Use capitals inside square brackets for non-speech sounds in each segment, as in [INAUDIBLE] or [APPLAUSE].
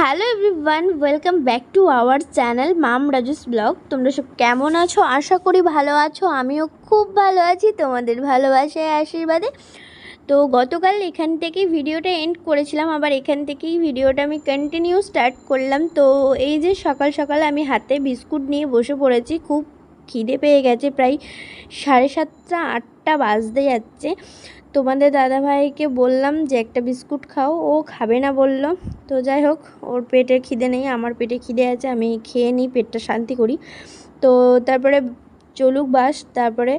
Hello everyone, welcome back to our channel mum Raju's blog. তোমরা সব কেমন আছো? আশা করি ভালো আছো, আমিও খুব ভালো আছি, তোমাদের ভালোবাসায় আশীর্বাদে। তো গতকাল এখান থেকেই ভিডিওটা এন্ড করেছিলাম, আবার এখান থেকেই ভিডিওটা আমি কন্টিনিউ স্টার্ট করলাম। তো এই যে সকাল সকাল আমি হাতে বিস্কুট নিয়ে বসে পড়েছি, খুব খিদে পেয়ে গেছে, প্রায় সাড়ে সাতটা, আটটা বাজতে যাচ্ছে। তোমাদের দাদাভাইকে বললাম যে, একটা বিস্কুট খাও। ও খাবে না বলল। তো যাই হোক, ওর পেটে খিদে নেই, আমার পেটে খিদে আছে, আমি খেয়ে নিই, পেটটা শান্তি করি। তো তারপরে চলুক বাস, তারপরে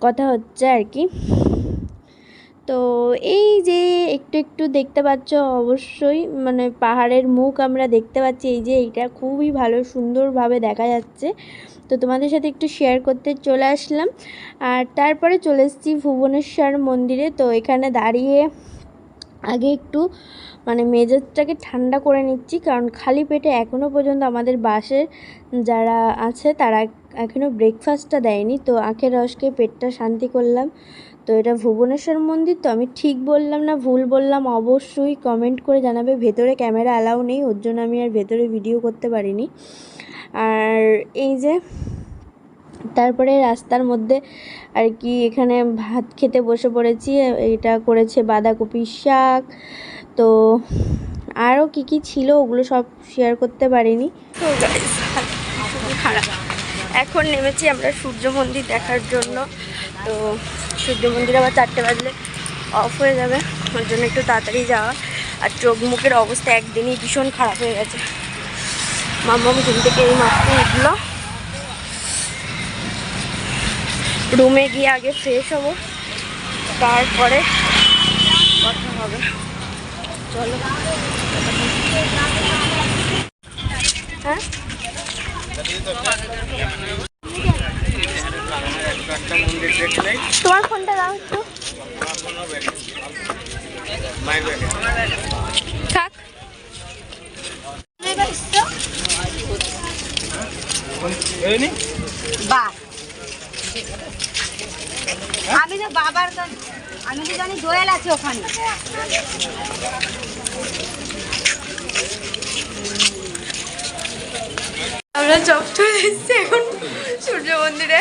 কথা হচ্ছে আর কি। তো এই যে একটু একটু দেখতে পাচ্ছ, অবশ্যই মানে পাহাড়ের মুখ আমরা দেখতে পাচ্ছি। এই যে এইটা খুবই ভালো, সুন্দরভাবে দেখা যাচ্ছে। তো তোমাদের সাথে একটু শেয়ার করতে চলে আসলাম। আর তারপরে চলে এসেছি ভুবনেশ্বর মন্দিরে। তো এখানে দাঁড়িয়ে আগে একটু মানে মেজাজটাকে ঠান্ডা করে নিচ্ছি, কারণ খালি পেটে এখনও পর্যন্ত আমাদের বাসের যারা আছে তারা এখনও ব্রেকফাস্টটা দেয়নি। তো আখের রসকে পেটটা শান্তি করলাম। তো এটা ভুবনেশ্বর মন্দির, তো আমি ঠিক বললাম না, ভুল বললাম, অবশ্যই কমেন্ট করে জানাবে। ভেতরে ক্যামেরা অ্যালাউ নেই, ওর জন্য আমি আর ভেতরে ভিডিও করতে পারিনি। আর এই যে, তারপরে রাস্তার মধ্যে আর কি এখানে ভাত খেতে বসে পড়েছি, এটা করেছে বাঁধাকপি শাক তো আরও কি কি ছিল ওগুলো সব শেয়ার করতে পারিনি। খারাপ এখন নেমেছি আমরা সূর্য মন্দির দেখার জন্য। তো সূর্য মন্দির আবার চারটে বাজলে অফ হয়ে যাবে। ওর জন্য একটু তাড়াতাড়ি যাওয়া। আর চোখ মুখের অবস্থা একদিনই ভীষণ খারাপ হয়ে গেছে। মাম্মাম ঘুম থেকে এই মাত্র উঠল। রুমে গিয়ে আগে ফ্রেশ হব। তারপরে কথা হবে। চলো। হ্যাঁ? তোমার ফোনটা দাও একটু। থাক। বাহ আমি তো বাবার আমি তো জানি দোয়েল আছে ওখানে। আমরা চক চলে এসেছি এখন সূর্য মন্দিরে।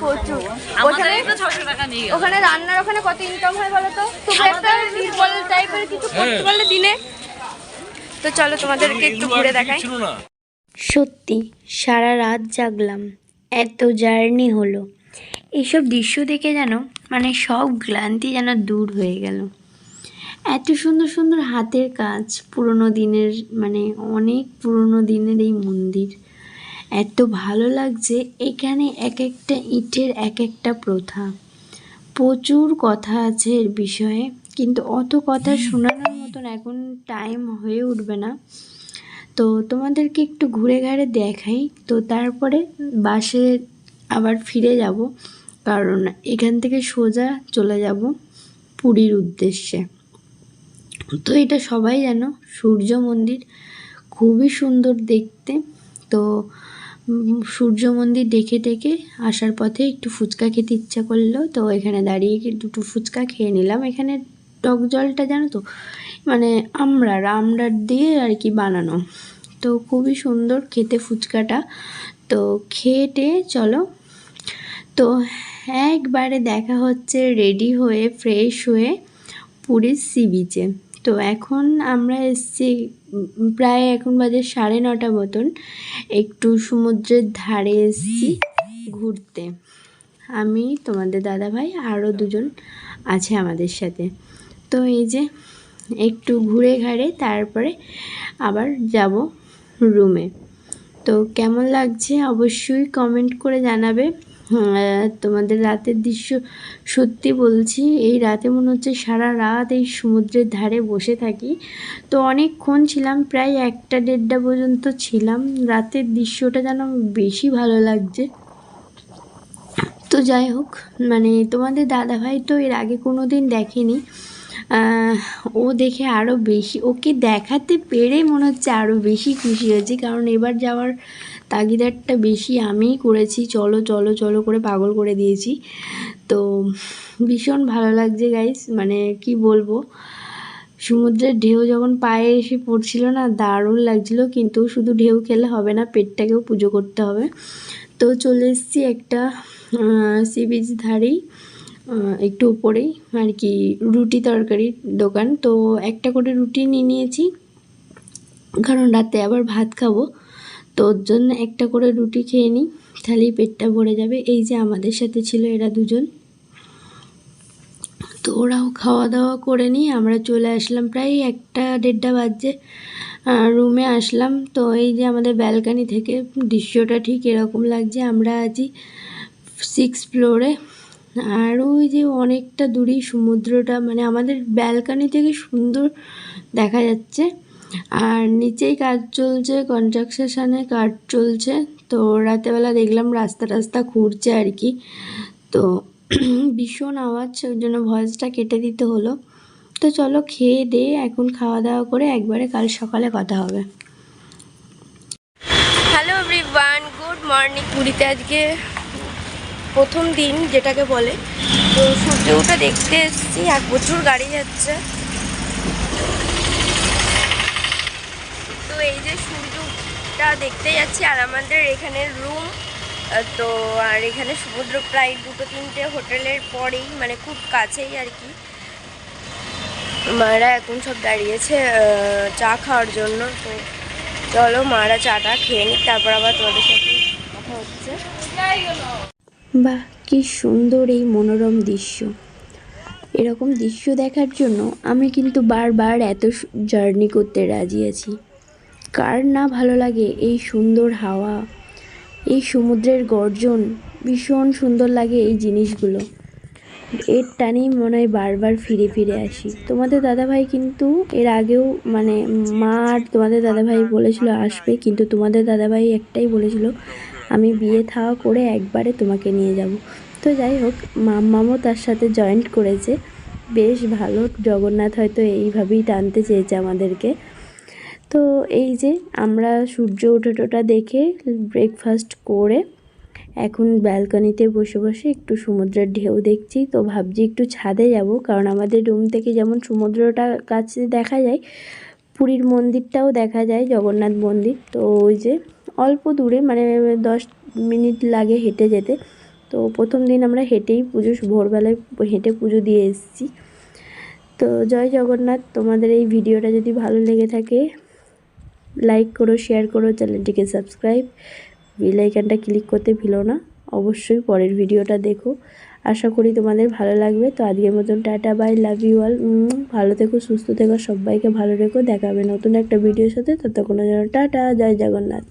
প্রচুর। ওখানে ওখানে রান্নার ওখানে কত ইনকাম হয় বলো তো? একটা টাইপের কিছু করতে পারলে দিনে। তো চলো তোমাদেরকে একটু ঘুরে দেখাই। সত্যি সারা রাত জাগলাম। এত জার্নি হলো। এইসব দৃশ্য দেখে যেন মানে সব ক্লান্তি যেন দূর হয়ে গেল। এত সুন্দর সুন্দর হাতের কাজ, পুরনো দিনের মানে অনেক পুরনো দিনের এই মন্দির। এত ভালো লাগছে, এখানে এক একটা ইটের এক একটা প্রথা। প্রচুর কথা আছে এর বিষয়ে, কিন্তু অত কথা শোনানোর মতন এখন টাইম হয়ে উঠবে না। তো তোমাদেরকে একটু ঘুরে ঘাড়ে দেখাই, তো তারপরে বাসে আবার ফিরে যাব, কারণ এখান থেকে সোজা চলে যাব পুরীর উদ্দেশ্যে। তো এটা সবাই জানো, সূর্য মন্দির খুবই সুন্দর দেখতে। তো সূর্য মন্দির দেখে দেখে আসার পথে একটু ফুচকা খেতে ইচ্ছা করল, তো এখানে দাঁড়িয়ে দুটো ফুচকা খেয়ে নিলাম। এখানে টক জলটা জানো তো মানে আমরা আমড়ার দিয়ে আর কি বানানো। তো খুবই সুন্দর খেতে ফুচকাটা। তো খেটে চলো। তো একবারে দেখা হচ্ছে রেডি হয়ে, ফ্রেশ হয়ে পুরীর সি বিচে। তো এখন আমরা এসছি প্রায় এখন বাজে সাড়ে নটা মতন। একটু সমুদ্রের ধারে এসছি ঘুরতে। আমি, তোমাদের দাদাভাই, আরও দুজন আছে আমাদের সাথে। তো এই যে, একটু ঘুরে ঘাড়ে তারপরে আবার যাব রুমে তো কেমন লাগছে অবশ্যই কমেন্ট করে জানাবে। তোমাদের রাতের দৃশ্য সত্যি বলছি, এই রাতে মনে হচ্ছে সারা রাত এই সমুদ্রের ধারে বসে থাকি। তো অনেকক্ষণ ছিলাম, প্রায় একটা দেড়টা পর্যন্ত ছিলাম। রাতের দৃশ্যটা যেন বেশি ভালো লাগছে। তো যাই হোক মানে তোমাদের দাদাভাই তো এর আগে কোনো দিন দেখেনি ও দেখে আরও বেশি, ওকে দেখাতে পেরে মনে হচ্ছে আরও বেশি খুশি হয়েছি, কারণ এবার যাওয়ার তাগিদারটা বেশি আমিই করেছি। চলো চলো চলো করে পাগল করে দিয়েছি। তো ভীষণ ভালো লাগছে গাইস মানে কি বলব? সমুদ্রের ঢেউ যখন পায়ে এসে পড়ছিল না, দারুণ লাগছিল। কিন্তু শুধু ঢেউ খেলে হবে না, পেটটাকেও পুজো করতে হবে। তো চলে এসেছি একটা সি বিচ ধারেই একটু উপরেই আর কি, রুটি তরকারির দোকান। তো একটা করে রুটি নিয়ে নিয়েছি। কারণ রাতে আবার ভাত খাব। তো ওর জন্য একটা করে রুটি খেয়ে নিই তাহলেই পেটটা ভরে যাবে। এই যে আমাদের সাথে ছিল এরা দুজন। তো ওরাও খাওয়া দাওয়া করে নিই আমরা চলে আসলাম প্রায় একটা দেড়টা বাজে রুমে আসলাম। তো এই যে আমাদের ব্যালকানি থেকে দৃশ্যটা ঠিক এরকম লাগছে। আমরা আছি সিক্স ফ্লোরে আর ওই যে অনেকটা দূরেই সমুদ্রটা মানে আমাদের ব্যালকানি থেকে সুন্দর দেখা যাচ্ছে। আর নিচেই কাজ চলছে কনস্ট্রাকশনে কাজ চলছে। তো রাতেবেলা দেখলাম রাস্তা টাস্তা খুঁড়ছে আর কি। তো [CLEARS THROAT] ভীষণ আওয়াজ, ওই জন্য ভয়েসটা কেটে দিতে হলো। তো চলো খেয়ে দে, এখন খাওয়া দাওয়া করে একবারে কাল সকালে কথা হবে। হ্যালো এভরিওয়ান গুড মর্নিং পুরীতে আজকে প্রথম দিন, যেটাকে বলে। তো সূর্য ওঠা দেখতে এসেছি আর প্রচুর গাড়ি যাচ্ছে তো এই যে সূর্যটা দেখতে যাচ্ছি আর আমাদের এখানে রুম তো আর এখানে সমুদ্র প্রায় দুটো তিনটে হোটেলের পরেই মানে খুব কাছেই আর কি। মারা এখন সব দাঁড়িয়েছে চা খাওয়ার জন্য, তো চলো মারা চাটা খেয়ে নিক, তারপর আবার তোমাদের সাথে কথা হচ্ছে। বাহ, কি সুন্দর এই মনোরম দৃশ্য। এরকম দৃশ্য দেখার জন্য আমি কিন্তু বারবার এত জার্নি করতে রাজি আছি। কার না ভালো লাগে এই সুন্দর হাওয়া, এই সমুদ্রের গর্জন, ভীষণ সুন্দর লাগে এই জিনিসগুলো। এর টানেই মনে হয় বারবার ফিরে ফিরে আসি। তোমাদের দাদাভাই কিন্তু এর আগেও মানে মা আর তোমাদের দাদাভাই বলেছিল আসবে, কিন্তু তোমাদের দাদাভাই একটাই বলেছিল, আমি বিয়ে থাওয়া করে একবারে তোমাকে নিয়ে যাব। তো যাই হোক, মাম্মামও তার সাথে জয়েন্ট করেছে। বেশ ভালো, জগন্নাথ হয়তো এইভাবেই টানতে চেয়েছে আমাদেরকে। তো এই যে আমরা সূর্য ওঠাটোটা দেখে ব্রেকফাস্ট করে এখন ব্যালকনিতে বসে বসে একটু সমুদ্রের ঢেউ দেখছি। তো ভাবছি একটু ছাদে যাব কারণ আমাদের রুম থেকে যেমন সমুদ্রটা কাছে দেখা যায়, পুরীর মন্দিরটাও দেখা যায়, জগন্নাথ মন্দির। তো ওই যে অল্প দূরে মানে দশ মিনিট লাগে হেঁটে যেতে। তো প্রথম দিন আমরা হেঁটেই পুজো, ভোরবেলায় হেঁটে পুজো দিয়ে এসেছি। তো জয় জগন্নাথ, তোমাদের এই ভিডিওটা যদি ভালো লেগে থাকে লাইক করো শেয়ার করো চ্যানেলটিকে সাবস্ক্রাইব বেল আইকনটা ক্লিক করতে ভুলো না, অবশ্যই পরের ভিডিওটা দেখো। আশা করি তোমাদের ভালো লাগবে। তো আজকের মতন tata bye love you all ভালো থেকো, সুস্থ থেকো, সবাইকে ভালো রেখো। দেখাবে নতুন একটা ভিডিওর সাথে। ততক্ষণ যেন টাটা, জয় জগন্নাথ।